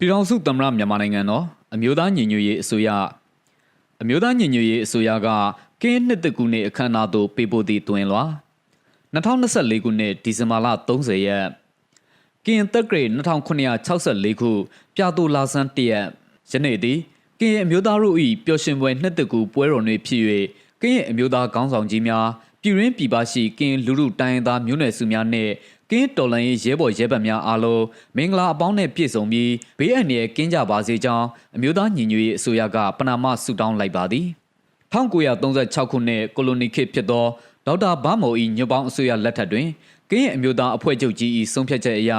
ပြည်ထောင်စုသမ္မတမြန်မာနိုင်ငံတော်အမျိုးသားညီညွတ်ရေးအစိုးရအမျိုးသားညီညွတ်ရေးအစိုးရကကင်းနှစ်တကူနှစ်အခမ်းအနားသို့ပေးပို့သည့်တွင်လွာ2024ခုနှစ်ဒီဇင်ဘာလ30ရက်ကင်းတက်ဂရိတ်2964ခုပြတူလာဆန်းတရက်ယနေ့သည်ကင်းအမျိုးသားတို့၏ပျော်ရွှင်ပွဲနှစ်တကူပွဲတော်တွင်ဖြစ်၍ကင်းအမျိုးသားခေါင်းဆောင်ကြီးများ ပြည်ရင်းပြည်ပရှိကင်းလူလူတိုင်းရင်းသားမျိုးနွယ်စုများနှင့်ကင်းတော်လန်ရေးရဲဘော်ရဲဘက်များအားလုံးမင်္ဂလာအပေါင်းနဲ့ပြည့်စုံပြီးဘေးအန္တရာယ်ကင်းကြပါစေကြောင်းအမျိုးသားညီညွတ်ရေးအစိုးရကပဏာမဆုတောင်းလိုက်ပါသည်1936ခုနှစ်ကိုလိုနီခေတ်ဖြစ်သောဒေါက်တာဘာမော်၏ညွန့်ပေါင်းအစိုးရလက်ထက်တွင်ကင်းအမျိုးသားအဖွဲ့ချုပ်ကြီး၏ဆုံးဖြတ်ချက်အရ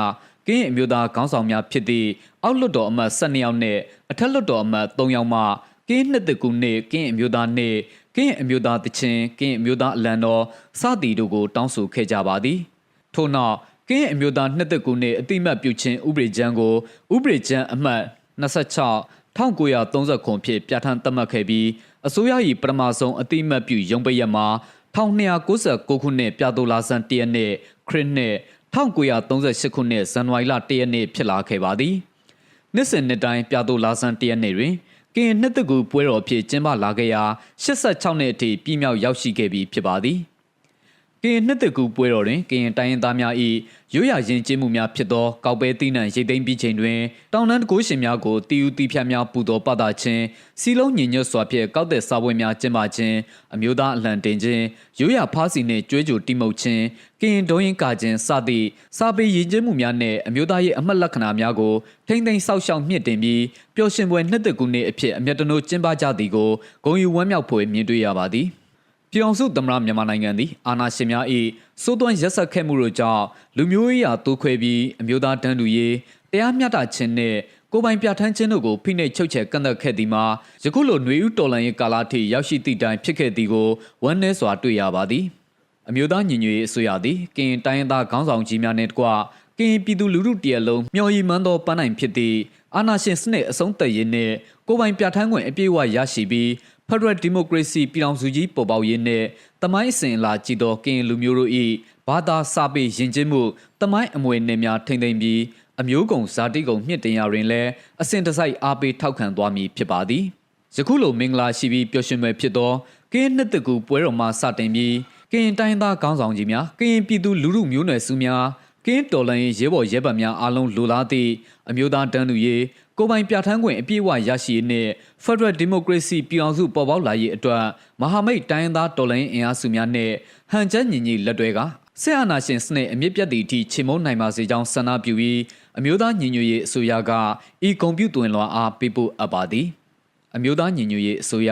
ကင်းအမျိုးသားခေါင်းဆောင်များဖြစ်သည့်အောက်လွှတ်တော်အမတ်12ယောက်နှင့်အထက်လွှတ်တော်အမတ်3ယောက်မှ ကင်းနှစ်တကူနှင့်ကင်းအမျိုးသားနှင့်ကင်းအမျိုးသားတချင်းကင်းအမျိုးသားအလံတော်စသည်တို့ကိုတောင်းဆိုခဲ့ကြပါသည်ထို့နောက်ကင်းအမျိုးသားနှစ်သက်ကူနှင့်အတိမတ်ပြုခြင်းဥပဒေကြမ်းကိုဥပဒေကြမ်းအမှတ်26 1930ခုဖြင့်ပြဋ္ဌာန်းသတ်မှတ်ခဲ့ပြီးအစိုးရ၏ပထမဆုံးအတိမတ်ပြုရုံးပိတ်ရက်မှာ1296ခုနှစ်ပြတိုလာဆန်1ရက်နေ့ခရစ်နှစ်1938ခုနှစ်ဇန်နဝါရီလ1ရက်နေ့ဖြစ်လာခဲ့ပါသည်နှစ်စဉ်နှစ်တိုင်းပြတိုလာဆန်1ရက်နေ့တွင် ကရင်နှစ်တကူပွဲတော်ဖြစ်ကျင်းပလာခဲ့ရာ86နှစ်အထိပြည်မြောက်ရောက်ရှိခဲ့ပြီးဖြစ်ပါသည် ကရင်နှစ်တကူပွဲတော်တွင်ကရင်တိုင်းရင်းသားများ၏ရိုးရာယဉ်ကျေးမှုများဖြစ်သောကောက်ပဲတိနှံရိတ်သိမ်းပြီးချိန်တွင်တောင်တန်းတကိုးရှင်များကိုတီယူတီဖြတ်များပူတော်ပသခြင်းစီလုံးညီညွတ်စွာဖြင့်ကောက်တဲ့စားပွဲများကျင်းပခြင်းအမျိုးသားအလှန်တင်ခြင်းရိုးရာဖားစီနှင့်ကြွေးကြိုတိမုတ်ခြင်းကရင်ဒုံရင်ကာခြင်းစသည့်စာပေယဉ်ကျေးမှုများနှင့်အမျိုးသားရေးအမှတ်လက္ခဏာများကိုထိမ့်သိမ်းဆောက်ရှောက်မြင့်တင်ပြီးပျော်ရွှင်ပွဲနှစ်သက်ကူနှစ်အဖြစ်အမျက်တနိုးကျင်းပကြသည်ကိုဂုဏ်ယူဝမ်းမြောက်ဖွယ်မြင်တွေ့ရပါသည် ပြည်အောင်စုသမ္မတမြန်မာနိုင်ငံသည်အာဏာရှင်များ၏စိုးသွမ်းရက်စက်ခဲ့မှုတို့ကြောင့်လူမျိုးရေးရာတိုးခွဲပြီးအမျိုးသားတန်းတူရေးတရားမျှတခြင်းနှင့်ကိုယ်ပိုင်ပြဋ္ဌာန်းခြင်းတို့ကိုဖိနှိပ်ချုပ်ချယ်ကန့်သက်ခဲ့သည်မှာယခုလိုຫນွေဥတော်လန်ရေးကာလထိရောက်ရှိသည့်တိုင်ဖြစ်ခဲ့သည်ကိုဝမ်းနည်းစွာတွေ့ရပါသည်အမျိုးသားညီညွတ်ရေးအစိုးရသည်ကရင်တိုင်းရင်းသားခေါင်းဆောင်ကြီးများနှင့်တကွကရင်ပြည်သူလူထုတရက်လုံးမျှော်ရည်မှန်းသောပန်းနိုင်ဖြစ်သည့်အာဏာရှင်စနစ်အဆုံးသတ်ရေးနှင့်ကိုယ်ပိုင်ပြဋ္ဌာန်းခွင့်အပြည့်အဝရရှိပြီး Federal Democracy ပြည်ထောင်စုကြီးပေါ်ပေါက်ရေးနဲ့တမိုင်းအစဉ်အလာကြည်တော်ကရင်လူမျိုးတို့၏ဘာသာစာပေယဉ်ကျေးမှုတမိုင်းအမွေနယ်များထိမ့်သိမ့်ပြီးအမျိုးကုံဇာတိကုံမြင့်တင်ရာတွင်လည်းအစဉ်တစိုက်အားပေးထောက်ခံသွားမည်ဖြစ်ပါသည်ယခုလိုမင်္ဂလာရှိပြီးပျော်ရွှင်ပွဲဖြစ်သောကရင်နှစ်တကူပွဲတော်မှာစတင်ပြီးကရင်တိုင်းသားခေါင်းဆောင်ကြီးများကရင်ပြည်သူလူထုမျိုးနွယ်စုများကင်းတော်လန်ရေးရဲဘော်ရဲဘက်များအားလုံးလိုလားသည့်အမျိုးသားတန်းတူရေး ကိုယ်ပိုင်ပြဋ္ဌာန်းခွင့်အပြည့်အဝရရှိရေးနှင့် Federal Democracy ပြည်အောင်စုပေါ်ပေါက်လာရေးအတွက်မဟာမိတ်တိုင်းရင်းသားတော်လှန်ရေးအင်အားစုများနှင့်ဟန်ချက်ညီညီလက်တွဲကဆက်အာဏာရှင်စနစ်အမြင့်ပြတ်သည့်အထိချေမုန်းနိုင်ပါစေကြောင်းဆန္ဒပြုပြီးအမျိုးသားညီညွတ်ရေးအစိုးရကဤကွန်ပျူတာတွင်လွှာအားပေးပို့အပ်ပါသည်အမျိုးသားညီညွတ်ရေးအစိုးရ